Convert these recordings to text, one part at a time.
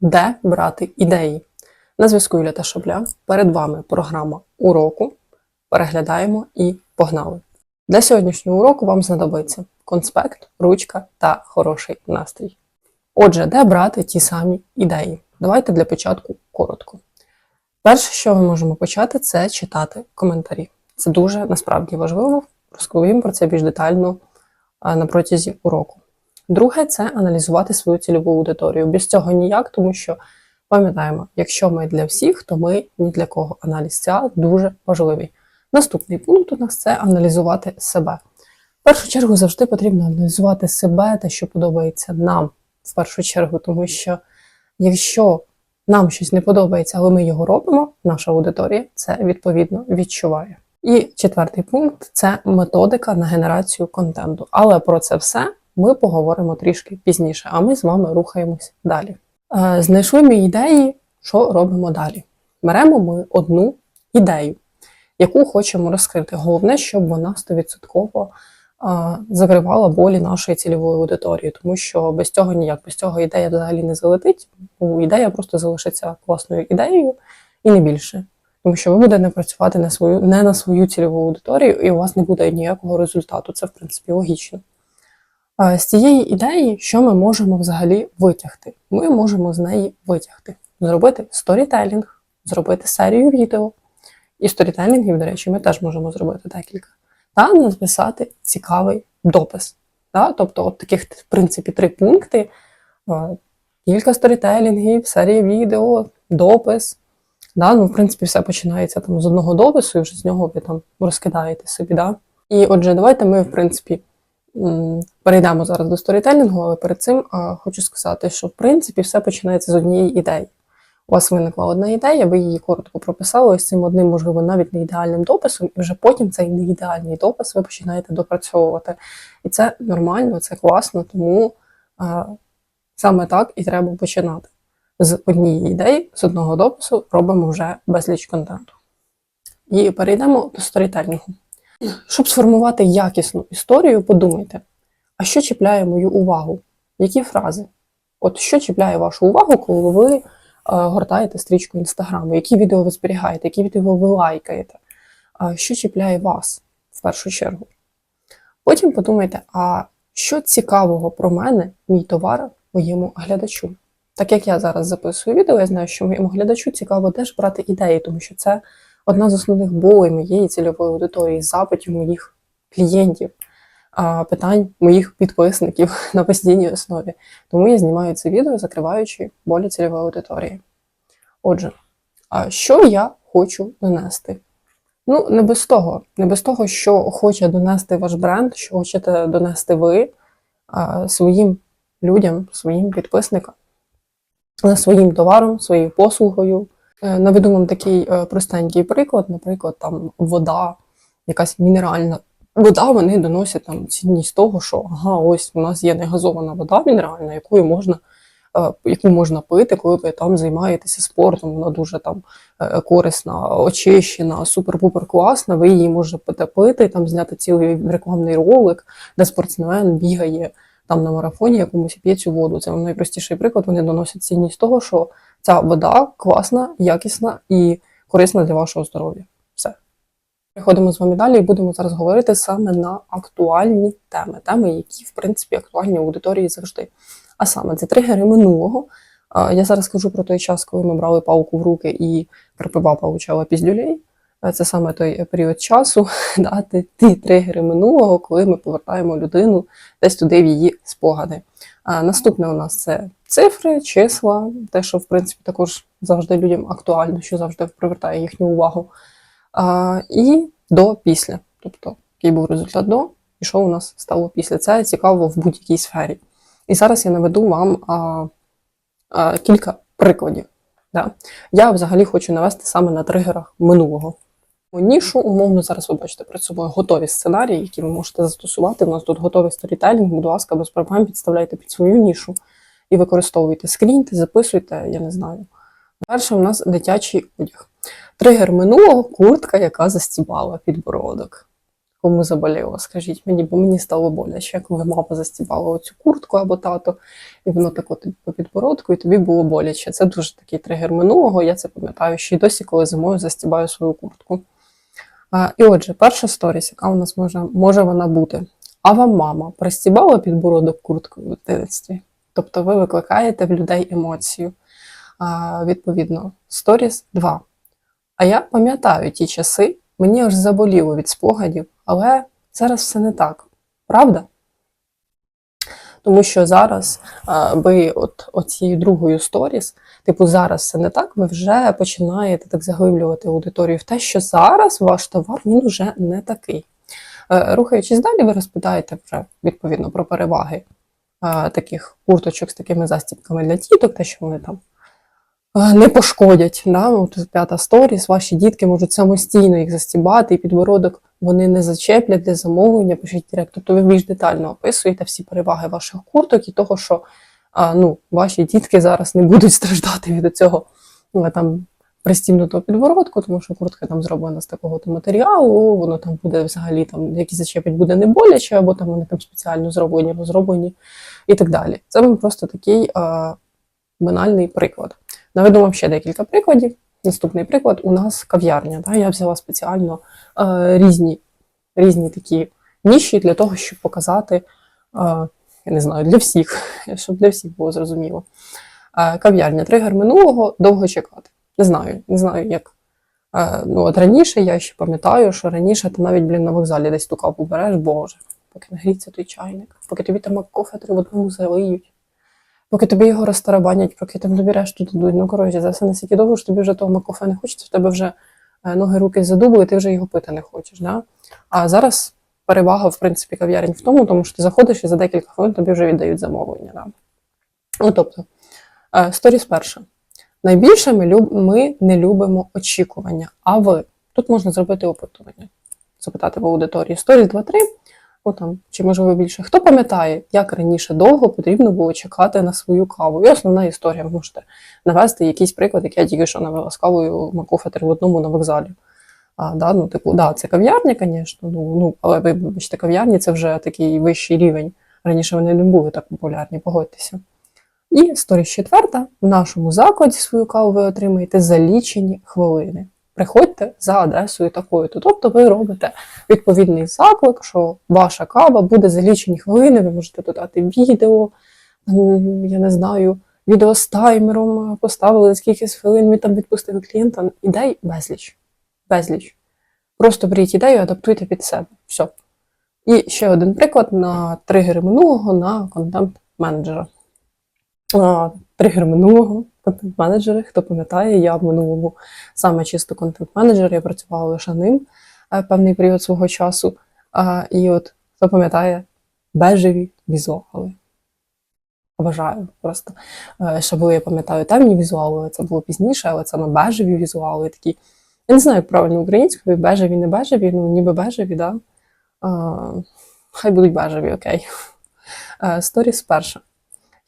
Де брати ідеї? На зв'язку та Шабля. Перед вами програма уроку. Переглядаємо і погнали. Для сьогоднішнього уроку вам знадобиться конспект, ручка та хороший настрій. Отже, де брати ті самі ідеї? Давайте для початку коротко. Перше, що ми можемо почати, це читати коментарі. Це дуже насправді важливо. Розповім про це більш детально на протязі уроку. Друге це аналізувати свою цільову аудиторію. Без цього ніяк, тому що пам'ятаємо, якщо ми для всіх, то ми ні для кого. Аналіз ця дуже важливий. Наступний пункт у нас це аналізувати себе. В першу чергу завжди потрібно аналізувати себе, те, що подобається нам в першу чергу, тому що якщо нам щось не подобається, але ми його робимо, наша аудиторія це відповідно відчуває. І четвертий пункт це методика на генерацію контенту. Але про це все ми поговоримо трішки пізніше, а ми з вами рухаємось далі. Е, Знайшли ми ідеї, що робимо далі. Беремо ми одну ідею, яку хочемо розкрити. Головне, щоб вона 100% е, закривала болі нашої цільової аудиторії, тому що без цього ніяк, без цього ідея взагалі не залетить. Ну, ідея просто залишиться класною ідеєю і не більше. Тому що ви будете працювати на свою, не на свою цільову аудиторію, і у вас не буде ніякого результату. Це, в принципі, логічно. З цієї ідеї, що ми можемо взагалі витягти? Ми можемо з неї витягти, зробити сторітелінг, зробити серію відео. І сторітелінгів, до речі, ми теж можемо зробити декілька. Та написати цікавий допис. Та? Тобто, от таких, в принципі, три пункти: кілька сторітелінгів, серія відео, допис. Да? Ну, в принципі, все починається там з одного допису, і вже з нього ви там розкидаєте собі. Да? І отже, давайте ми, в принципі, перейдемо зараз до сторітелінгу, але перед цим хочу сказати, що в принципі все починається з однієї ідеї. У вас виникла одна ідея, ви її коротко прописали ось цим одним, можливо, навіть не ідеальним дописом, і вже потім цей неідеальний допис ви починаєте допрацьовувати. І це нормально, це класно, тому а, саме так і треба починати. З однієї ідеї, з одного допису робимо вже безліч контенту. І перейдемо до сторітельного. Щоб сформувати якісну історію, подумайте, а що чіпляє мою увагу? Які фрази? От що чіпляє вашу увагу, коли ви е, гортаєте стрічку інстаграму? Які відео ви зберігаєте, які відео ви лайкаєте? Що чіпляє вас в першу чергу? Потім подумайте, а що цікавого про мене, мій товар, моєму глядачу? Так як я зараз записую відео, я знаю, що моєму глядачу цікаво теж брати ідеї, тому що це одна з основних болей моєї цільової аудиторії, запитів моїх клієнтів, питань моїх підписників на постійній основі. Тому я знімаю це відео, закриваючи болі цільової аудиторії. Отже, що я хочу донести? Ну, не без того, не без того, що хоче донести ваш бренд, що хочете донести ви своїм людям, своїм підписникам, своїм товаром, своєю послугою. Е, Наведу вам такий е, простенький приклад, наприклад, там вода, якась мінеральна вода, вони доносять там цінність того, що ага, ось у нас є негазована вода мінеральна, якою можна, е, яку можна пити, коли ви там займаєтеся спортом. Вона дуже там корисна, очищена, супер-пупер класна. Ви її можете пити, там зняти цілий рекламний ролик, де спортсмен бігає там на марафоні якомусь п'є цю воду. Це найпростіший приклад. Вони доносять цінність того, що ця вода класна, якісна і корисна для вашого здоров'я. Все. Переходимо з вами далі і будемо зараз говорити саме на актуальні теми, теми, які, в принципі, актуальні аудиторії завжди. А саме це тригери минулого. Я зараз кажу про той час, коли ми брали палку в руки і крапива получала піздюлей. Е, Це саме той період часу, да, ті, ті тригери минулого, коли ми повертаємо людину десь туди в її спогади. А наступне у нас це цифри, числа, те, що в принципі також завжди людям актуально, що завжди привертає їхню увагу. А, і до після. Тобто, який був результат до, і що у нас стало після. Це цікаво в будь-якій сфері. І зараз я наведу вам а, а, кілька прикладів. Да. Я взагалі хочу навести саме на тригерах минулого. Нішу, умовно, зараз ви бачите перед собою готові сценарії, які ви можете застосувати. У нас тут готовий сторітелінг, будь ласка, без проблем підставляйте під свою нішу і використовуйте. Скріньте, записуйте, я не знаю. Перше, у нас дитячий одяг. Тригер минулого куртка, яка застібала підбородок. Кому заболіло, скажіть мені, бо мені стало боляче, коли мама застібала оцю куртку або тато, і воно так от по підбородку, і тобі було боляче. Це дуже такий тригер минулого. Я це пам'ятаю ще й досі, коли зимою застібаю свою куртку. А, і отже, перша сторіс, яка у нас може, може вона бути. А вам мама пристібала підбородок курткою в дитинстві? Тобто ви викликаєте в людей емоцію. А, відповідно, сторіс 2. А я пам'ятаю ті часи, мені аж заболіло від спогадів, але зараз все не так. Правда? Тому що зараз а, ви от оцією другою сторіс, типу, зараз все не так, ви вже починаєте так заглиблювати аудиторію в те, що зараз ваш товар він вже не такий. Е, Рухаючись далі, ви розпитаєте вже відповідно про переваги таких курточок з такими застібками для діток, те, що вони там не пошкодять. Да? От п'ята сторіс, ваші дітки можуть самостійно їх застібати, і підбородок вони не зачеплять для замовлення, пишіть директ. Тобто ви більш детально описуєте всі переваги ваших курток і того, що ну, ваші дітки зараз не будуть страждати від цього там, пристібнутого підбородку, тому що куртка там зроблена з такого матеріалу, воно там буде взагалі там, які зачепить, буде не боляче, або там вони там спеціально зроблені, розроблені і так далі. Це вам просто такий а, банальний приклад. Наведу вам ще декілька прикладів. Наступний приклад у нас кав'ярня. Да? Я взяла спеціально е, різні, різні такі ніші для того, щоб показати, е, я не знаю, для всіх, щоб для всіх було зрозуміло. Кав'ярня, тригер минулого, довго чекати. Не знаю, не знаю, як. Е, ну, от раніше я ще пам'ятаю, що раніше ти навіть, блін, на вокзалі десь ту каву береш, боже, поки нагріється той чайник, поки тобі там кофе три в одному залиють. Поки тобі його розтарабанять, поки там тобі решту дадуть. Ну, коротше, за все настільки довго, що тобі вже того макофе не хочеться, в тебе вже е, ноги, руки задубли, ти вже його пити не хочеш. Да? А зараз перевага, в принципі, кав'ярень в тому, тому що ти заходиш і за декілька хвилин тобі вже віддають замовлення. Да? Ну, тобто, е, сторіс перша. Найбільше ми, люб... ми не любимо очікування. А ви? Тут можна зробити опитування, запитати в аудиторії. Сторіс 2-3. О, там, чи можливо більше. Хто пам'ятає, як раніше довго потрібно було чекати на свою каву? І основна історія, ви можете навести якийсь приклад, як я тільки що навела з кавою Макофе в одному на вокзалі. А, да, ну, типу, да, це кав'ярня, звісно, ну, ну, але ви вибачте, кав'ярні це вже такий вищий рівень. Раніше вони не були так популярні, погодьтеся. І сторіс четверта, в нашому закладі свою каву ви отримаєте за лічені хвилини. Приходьте за адресою такою-то. Тобто ви робите відповідний заклик, що ваша кава буде за лічені хвилини, ви можете додати відео, я не знаю, відео з таймером, поставили скільки хвилин, ми там відпустили клієнта. Ідей безліч. Безліч. Просто беріть ідею, адаптуйте під себе. Все. І ще один приклад на тригери минулого на контент-менеджера. Тригер минулого контент-менеджери. Хто пам'ятає, я в минулому саме чисто контент-менеджер, я працювала лише ним е, певний період свого часу. І от хто пам'ятає, бежеві візуали. Обожаю просто. Е, Ще були, я пам'ятаю, темні візуали, але це було пізніше, але саме бежеві візуали такі. Я не знаю, як правильно українською, бежеві, не бежеві, ну ніби бежеві, да? А, Хай будуть бежеві, окей. Е, Сторіс перша.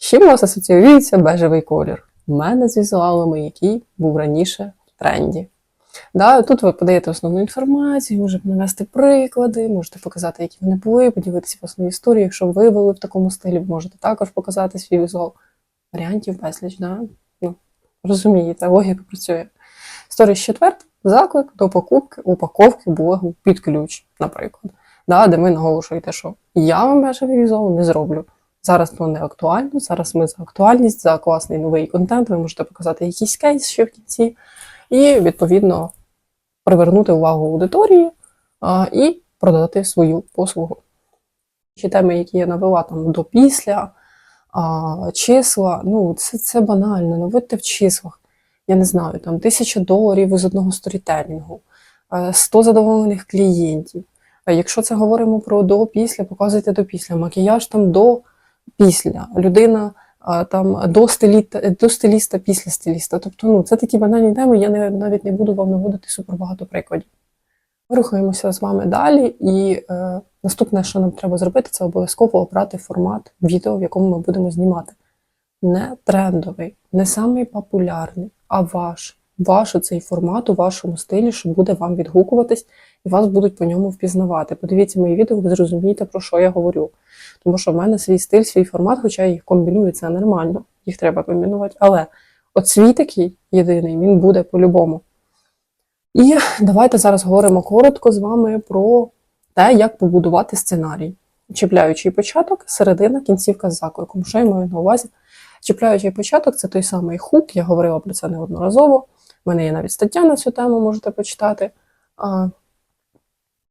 З чим у вас асоціюється бежевий колір? У мене з візуалами, який був раніше в тренді. Да, тут ви подаєте основну інформацію, можете навести приклади, можете показати, які вони були, поділитися власною історією. Якщо ви вели в такому стилі, можете також показати свій візуал. Варіантів безліч, да? ну, розумієте, логіка працює. Сторіс четверта заклик до покупки, упаковки блогу під ключ, наприклад. Да, де ви наголошуєте, що я вам бежевий візуал не зроблю. Зараз то не актуально, зараз ми за актуальність, за класний новий контент, ви можете показати якийсь кейс ще в кінці, і, відповідно, привернути увагу аудиторії а, і продати свою послугу. Ще теми, які я навела там до після, а, числа, ну, це, це банально, наводьте в числах. Я не знаю, там тисяча доларів із одного сторітелінгу, е, 100 задоволених клієнтів. Якщо це говоримо про до після, показуйте до після. Макіяж там до після. Людина там до стиліста, до стиліста після стиліста. Тобто, ну, це такі банальні теми, я не, навіть не буду вам наводити супер багато прикладів. Ми рухаємося з вами далі, і е, наступне, що нам треба зробити, це обов'язково обрати формат відео, в якому ми будемо знімати. Не трендовий, не самий популярний, а ваш ваш цей формат у вашому стилі, що буде вам відгукуватись, і вас будуть по ньому впізнавати. Подивіться мої відео, ви зрозумієте, про що я говорю. Тому що в мене свій стиль, свій формат, хоча я їх комбіную, це нормально, їх треба комбінувати. Але от свій такий єдиний, він буде по-любому. І давайте зараз говоримо коротко з вами про те, як побудувати сценарій. Чіпляючий початок, середина, кінцівка з закликом. Що я маю на увазі? Чіпляючий початок це той самий хук, я говорила про це неодноразово. У мене є навіть стаття на цю тему, можете почитати. А,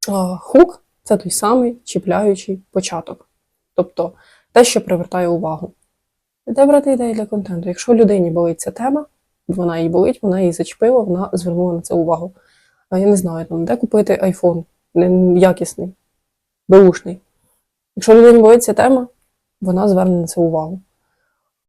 а, хук це той самий чіпляючий початок. Тобто те, що привертає увагу. Де брати ідеї для контенту? Якщо людині болить ця тема, вона їй болить, вона її зачепила, вона звернула на це увагу. А я не знаю, там, де купити айфон якісний, беушний. Якщо людині болить ця тема, вона зверне на це увагу.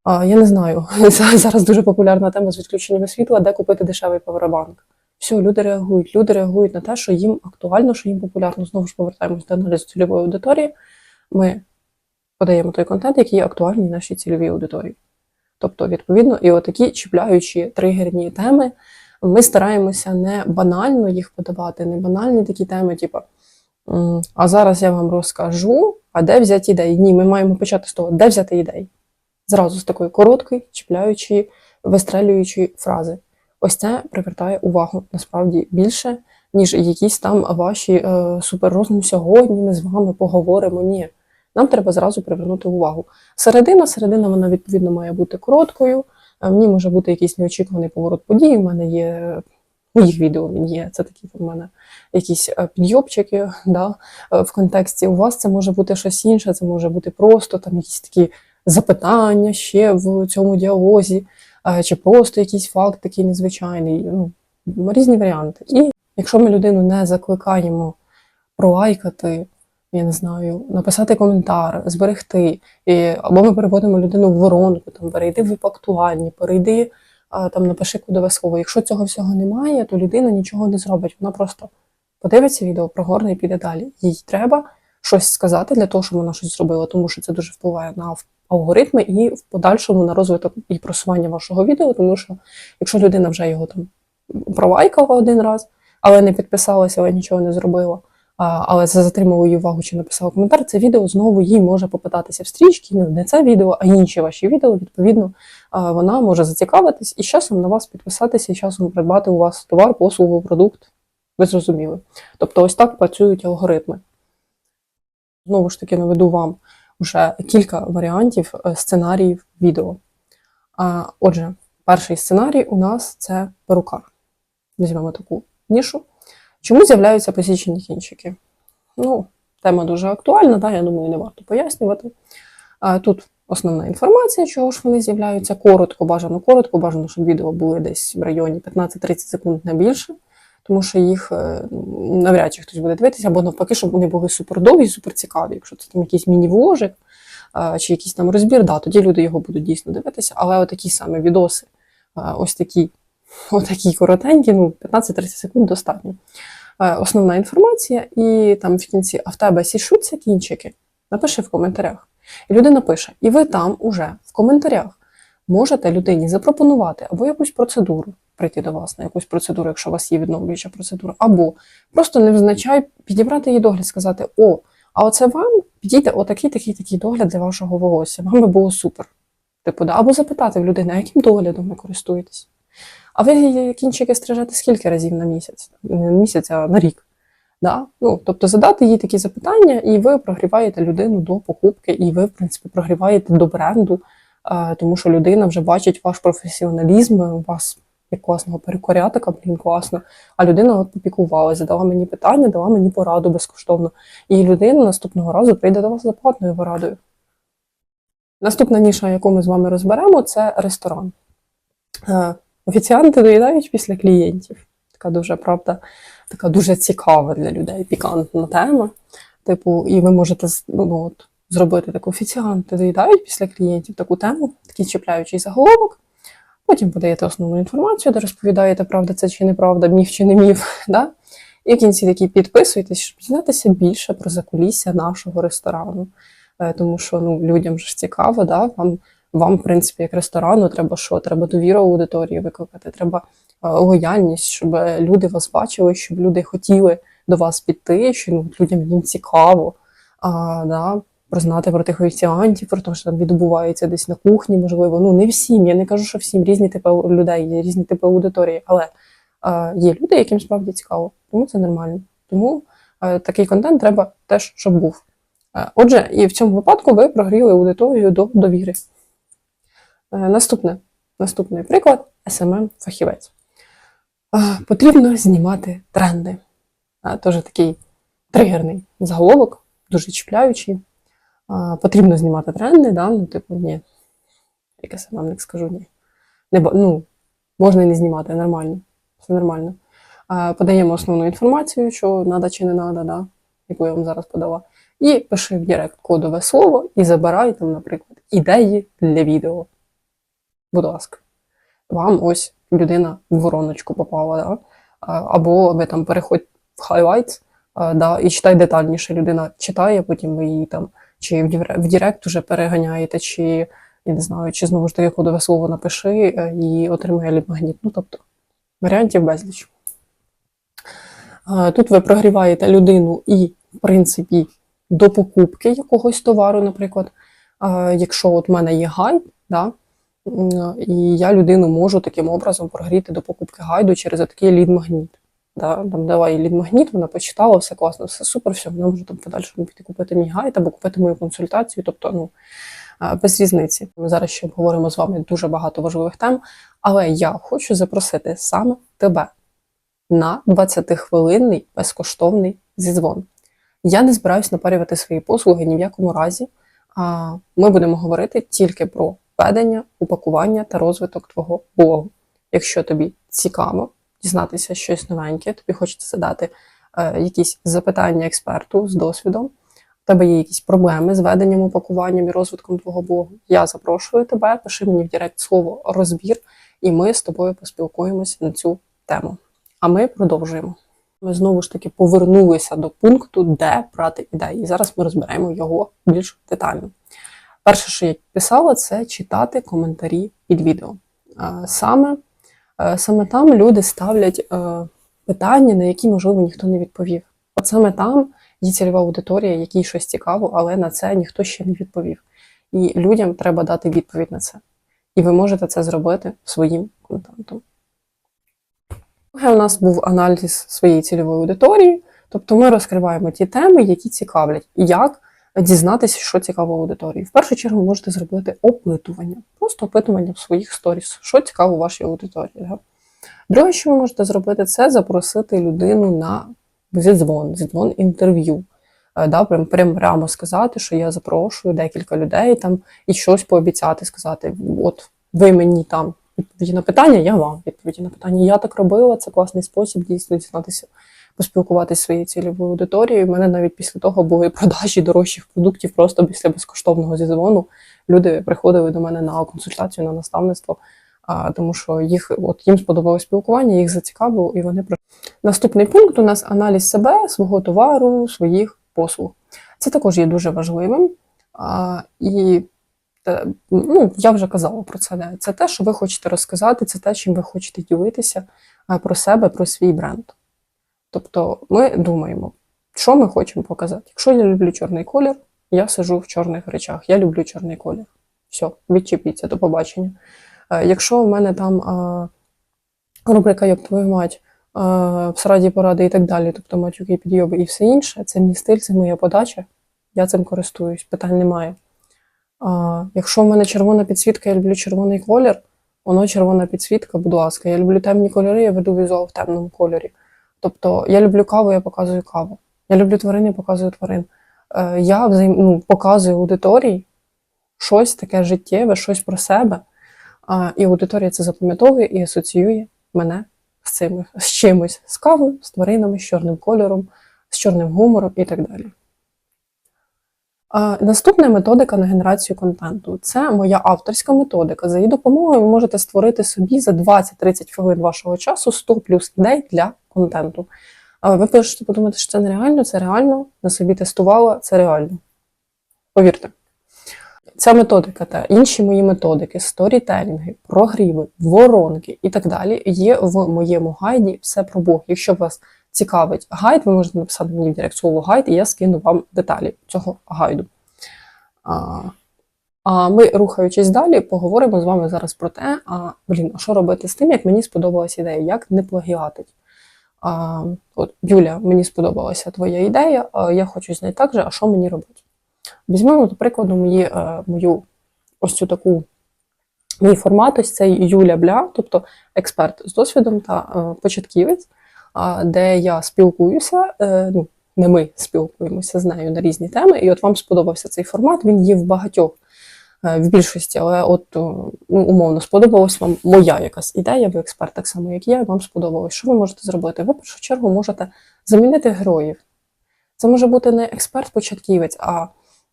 Я не знаю, зараз дуже популярна тема з відключеннями світла, де купити дешевий павербанк. Все, люди реагують. Люди реагують на те, що їм актуально, що їм популярно. Знову ж повертаємось до аналізу цільової аудиторії. Ми подаємо той контент, який є актуальний нашій цільовій аудиторії. Тобто, відповідно, і отакі чіпляючі тригерні теми, ми стараємося не банально їх подавати, не банальні такі теми, типу, а зараз я вам розкажу, а де взяти ідеї. Ні, ми маємо почати з того, де взяти ідеї. Зразу з такої короткої, чіпляючої, вистрелюючої фрази. Ось це привертає увагу насправді більше, ніж якісь там ваші е, суперрозум сьогодні. Ми з вами поговоримо. Ні. Нам треба зразу привернути увагу. Середина, середина, вона відповідно має бути короткою. Е, В ній може бути якийсь неочікуваний поворот подій. У мене є моїх відео він є. Це такі у мене якісь е, підйобчики да, е, в контексті. У вас це може бути щось інше, це може бути просто там якісь такі запитання ще в цьому діалозі, е, чи просто якийсь факт такий незвичайний. Ну, різні варіанти. І якщо ми людину не закликаємо пролайкати, я не знаю, написати коментар, зберегти, і, або ми переводимо людину в воронку, там перейди в актуальні, перейди, там напиши кодове слово. Якщо цього всього немає, то людина нічого не зробить. Вона просто подивиться відео, прогорне і піде далі. Їй треба щось сказати для того, щоб вона щось зробила, тому що це дуже впливає на алгоритми і в подальшому на розвиток і просування вашого відео, тому що якщо людина вже його там пролайкала один раз, але не підписалася, але нічого не зробила, а, але це затримало її увагу чи написала коментар, це відео знову їй може попитатися в стрічки, ну не це відео, а інші ваші відео. Відповідно, вона може зацікавитись і з часом на вас підписатися, і з часом придбати у вас товар, послугу, продукт. Ви зрозуміли. Тобто, ось так працюють алгоритми. Знову ж таки, наведу вам вже кілька варіантів е, сценаріїв відео. Отже, перший сценарій у нас це перукар. Візьмемо таку нішу. Чому з'являються посічені кінчики? Ну, тема дуже актуальна, да, я думаю, не варто пояснювати. Тут основна інформація, чого ж вони з'являються. Коротко, бажано коротко, бажано, щоб відео були десь в районі 15-30 секунд не більше, тому що їх е, навряд чи хтось буде дивитися, або навпаки, щоб вони були супердовгі, суперцікаві. Якщо це там якийсь міні-вложик е, чи якийсь там розбір, да, тоді люди його будуть дійсно дивитися, але отакі саме відоси, е, ось такі, отакі коротенькі, ну 15-30 секунд достатньо. Основна інформація, і там в кінці, а в тебе сішуться кінчики? Напиши в коментарях. І людина пише, і ви там уже в коментарях можете людині запропонувати або якусь процедуру, прийти до вас на якусь процедуру, якщо у вас є відновлююча процедура, або просто невзначай підібрати її догляд, сказати: О, а оце вам підійде отакий, такий, такий догляд для вашого волосся. Вам би було супер. Типу, да? або запитати в людини, яким доглядом ви користуєтесь? А ви кінчики стрижете скільки разів на місяць? Не на місяць, а на рік. Да? Ну, тобто задати їй такі запитання, і ви прогріваєте людину до покупки, і ви, в принципі, прогріваєте до бренду, е, тому що людина вже бачить ваш професіоналізм, у вас як класного перекорятика, блін, класно. А людина от попікувалася, задала мені питання, дала мені пораду безкоштовно. І людина наступного разу прийде до вас за платною порадою. Наступна ніша, яку ми з вами розберемо, це ресторан. Е, Офіціанти доїдають після клієнтів. Така дуже правда, така дуже цікава для людей, пікантна тема. Типу, і ви можете ну, от, зробити таку офіціанти доїдають після клієнтів таку тему, такий чіпляючий заголовок. Потім подаєте основну інформацію, де розповідаєте, правда це чи неправда, міф чи не міф. Да? І в кінці такі підписуйтесь, щоб дізнатися більше про закулісся нашого ресторану. Е, Тому що ну, людям ж цікаво, да? вам, вам, в принципі, як ресторану, треба що? Треба довіру аудиторії викликати, треба лояльність, щоб люди вас бачили, щоб люди хотіли до вас піти, що ну, людям їм цікаво а, да, прознати про тих офіціантів, про те, що там відбувається десь на кухні, можливо. Ну, не всім. Я не кажу, що всім різні типи людей, є різні типи аудиторії, але е, є люди, яким справді цікаво, тому це нормально. Тому е, такий контент треба теж, щоб був. Е, Отже, і в цьому випадку ви прогріли аудиторію до довіри. Е, Наступне, наступний приклад smm фахівець Е, Потрібно знімати тренди. Е, Теж такий тригерний заголовок, дуже чіпляючий. Потрібно знімати тренди, да? ну, типу, ні. Як SMM-ник скажу, ні. Не, ну, можна і не знімати, нормально. Все нормально. Е, Подаємо основну інформацію, що треба чи не треба, да? яку я вам зараз подала. І пиши в Директ кодове слово і забирай там, наприклад, ідеї для відео. Будь ласка. Вам ось людина в вороночку попала, да? Або ви там переходь в highlights, да, і читай детальніше. Людина читає, потім ви її там чи в в уже переганяєте, чи я не знаю, чи знову ж таки кодове слово напиши е, і отримає ліп-магніт. Ну, тобто, варіантів безліч. Тут ви прогріваєте людину і, в принципі, до покупки якогось товару, наприклад. Якщо от в мене є гайд, да, і я людину можу таким образом прогріти до покупки гайду через такий лід-магніт. Да, там давай лід-магніт, вона почитала, все класно, все супер, все, вона може там подальшому піти купити мій гайд або купити мою консультацію. Тобто, ну без різниці. Ми зараз ще обговоримо з вами дуже багато важливих тем, але я хочу запросити саме тебе на 20-хвилинний безкоштовний зізвон. Я не збираюсь напарювати свої послуги ні в якому разі. Ми будемо говорити тільки про ведення, упакування та розвиток твого блогу. Якщо тобі цікаво дізнатися щось новеньке, тобі хочеться задати е, якісь запитання експерту з досвідом, в тебе є якісь проблеми з веденням, упакуванням і розвитком твого блогу, я запрошую тебе, пиши мені в Директ слово розбір, і ми з тобою поспілкуємося на цю тему. А ми продовжуємо. Ми знову ж таки повернулися до пункту, де брати ідеї. І зараз ми розберемо його більш детально. Перше, що я писала, це читати коментарі під відео. Е, Саме, саме там люди ставлять е, питання, на які, можливо, ніхто не відповів. От саме там є цільова аудиторія, якій щось цікаво, але на це ніхто ще не відповів. І людям треба дати відповідь на це. І ви можете це зробити своїм контентом. У нас був аналіз своєї цільової аудиторії, тобто ми розкриваємо ті теми, які цікавлять, і як дізнатися, що цікаво аудиторії. В першу чергу можете зробити опитування, просто опитування в своїх сторіс, що цікаво вашій аудиторії. Друге, що ви можете зробити, це запросити людину на зідзвон, зідзвон інтерв'ю. Е, Да, прям, прям прямо сказати, що я запрошую декілька людей там і щось пообіцяти, сказати: от ви мені там відповіді на питання, я вам відповіді на питання. Я так робила, це класний спосіб дійсно дізнатися, поспілкуватися своєю цільовою аудиторією. У мене навіть після того були продажі дорожчих продуктів просто після безкоштовного зізвону. Люди приходили до мене на консультацію, на наставництво, а, тому що їх от їм сподобалось спілкування, їх зацікавило, і вони при- Наступний пункт у нас аналіз себе, свого товару, своїх послуг. Це також є дуже важливим. А, і ну, я вже казала про це. Це те, що ви хочете розказати, це те, чим ви хочете ділитися про себе, про свій бренд. Тобто ми думаємо, що ми хочемо показати. Якщо я люблю чорний колір, я сижу в чорних речах. Я люблю чорний колір. Все, відчепіться, до побачення. Е, Якщо в мене там а, рубрика Як твою мать, а, в сраді поради і так далі, тобто матюки, підйоби і все інше, це мій стиль, це моя подача. Я цим користуюсь, питань немає. А, якщо в мене червона підсвітка, я люблю червоний колір, воно червона підсвітка, будь ласка. Я люблю темні кольори, я веду візуал в темному кольорі. Тобто я люблю каву, я показую каву. Я люблю тварин, я показую тварин. Е, я ну, показую аудиторії щось таке життєве, щось про себе. І аудиторія це запам'ятовує і асоціює мене з цим, з чимось, з кавою, з тваринами, з чорним кольором, з чорним гумором і так далі. Наступна методика на генерацію контенту це моя авторська методика. За її допомогою ви можете створити собі за 20-30 хвилин вашого часу 100 плюс ідей для контенту. Ви можете подумати, що це нереально, це реально, на собі тестувала, це реально. Повірте. Ця методика та інші мої методики, сторітелінги, прогріви, воронки і так далі є в моєму гайді все про Бог. Якщо вас цікавить гайд, ви можете написати мені в директ слово гайд, і я скину вам деталі цього гайду. А, а ми, рухаючись далі, поговоримо з вами зараз про те, а, блін, а що робити з тим, як мені сподобалася ідея, як не плагіатить. А, от, Юля, мені сподобалася твоя ідея, а я хочу знайти так же, а що мені робити? Візьмемо, до прикладу, мої, е, мою ось цю таку мій формат, ось цей Юля Бля, тобто експерт з досвідом та е, початківець, де я спілкуюся, е, ну, не ми спілкуємося з нею на різні теми, і от вам сподобався цей формат, він є в багатьох, е, в більшості, але от ну, умовно сподобалась вам моя якась ідея, ви експерт так само, як я, і вам сподобалось. Що ви можете зробити? Ви в першу чергу можете замінити героїв. Це може бути не експерт-початківець, а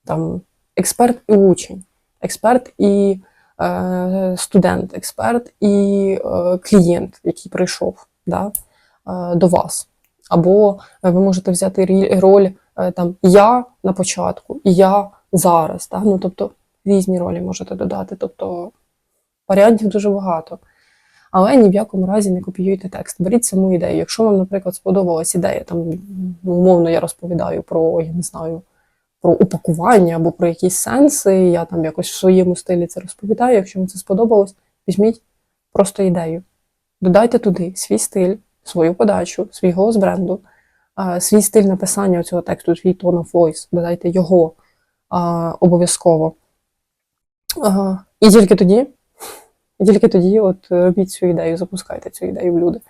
там експерт і учень, експерт і е, студент, експерт і е, клієнт, який прийшов да, е, до вас. Або е, ви можете взяти роль е, там я на початку і я зараз. Да? Ну, тобто різні ролі можете додати. Тобто варіантів дуже багато. Але ні в якому разі не копіюйте текст. Беріть саму ідею. Якщо вам, наприклад, сподобалась ідея, там умовно я розповідаю про, я не знаю, про упакування або про якісь сенси, я там якось в своєму стилі це розповідаю. Якщо вам це сподобалось, візьміть просто ідею. Додайте туди свій стиль, свою подачу, свій голос бренду, свій стиль написання цього тексту, свій tone of voice, додайте його обов'язково. І тільки тоді, і тільки тоді от робіть цю ідею, запускайте цю ідею в люди.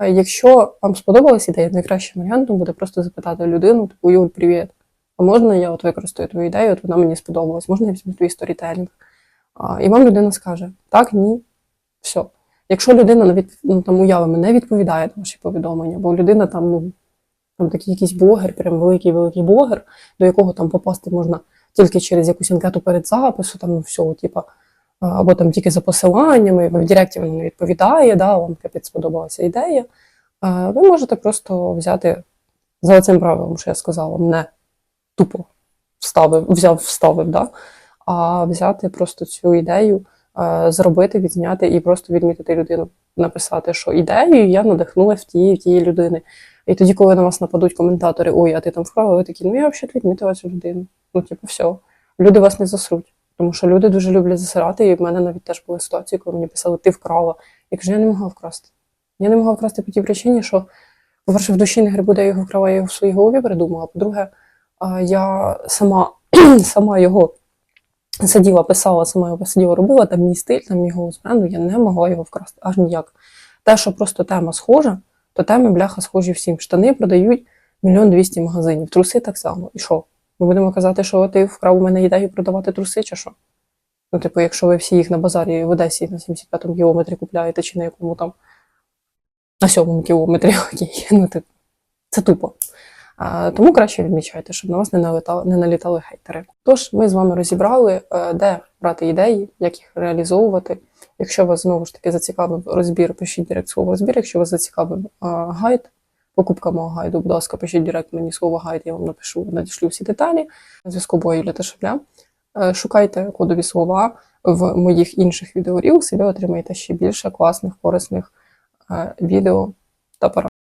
Якщо вам сподобалась ідея, найкращим варіантом буде просто запитати людину, типу, Юль, привіт, а можна я от використаю твою ідею, от вона мені сподобалась, можна я візьму твій сторітелінг? І вам людина скаже: так, ні, все. Якщо людина навіть ну, там уявимо не відповідає на ваші повідомлення, бо людина там, ну, там такий якийсь блогер, прям великий великий блогер, до якого там попасти можна тільки через якусь анкету перед запису, там ну, типа, або там тільки за посиланнями, в Директі вона не відповідає, да, вам капець сподобалася ідея. Ви можете просто взяти за цим правилом, що я сказала, не тупо вставив, взяв, вставив, да? а взяти просто цю ідею, зробити, відзняти і просто відмітити людину, написати, що ідею я надихнулася в тієї, в тієї людини. І тоді, коли на вас нападуть коментатори, ой, а ти там вкрав, ви такі, ну я взагалі відмітила цю людину. Ну, типу, все. Люди вас не засруть. Тому що люди дуже люблять засирати, і в мене навіть теж були ситуації, коли мені писали, ти вкрала. Я кажу, я не могла вкрасти. Я не могла вкрасти по тій причині, що, по-перше, в душі не грибу, де я його вкрала, я його в своїй голові придумала. По-друге, я сама, сама його сиділа, писала, сама сиділа, робила, там мій стиль, там мій голос бренду, я не могла його вкрасти аж ніяк. Те, що просто тема схожа, то теми бляха схожі всім. Штани продають мільйон двісті магазинів, труси так само. І що? Ми будемо казати, що ти вкрав у мене ідею продавати труси, чи що? Ну, типу, якщо ви всі їх на базарі в Одесі на 75-му кілометрі купляєте, чи на якому там на сьомому кілометрі, окей, ну типу, це тупо. Тому краще відмічайте, щоб на вас не налітали, не налітали хейтери. Тож ми з вами розібрали, е, де брати ідеї, як їх реалізовувати. Якщо вас знову ж таки зацікавив розбір, пишіть директ слово розбір. Якщо вас зацікавив е, гайд, покупка мого гайду, будь ласка, пишіть директ мені слово гайд, я вам напишу, надішлю всі деталі. На зв'язку бою Юлія Ташевля. Е, Шукайте кодові слова в моїх інших відеорілс, і ви отримаєте ще більше класних, корисних відео та порад.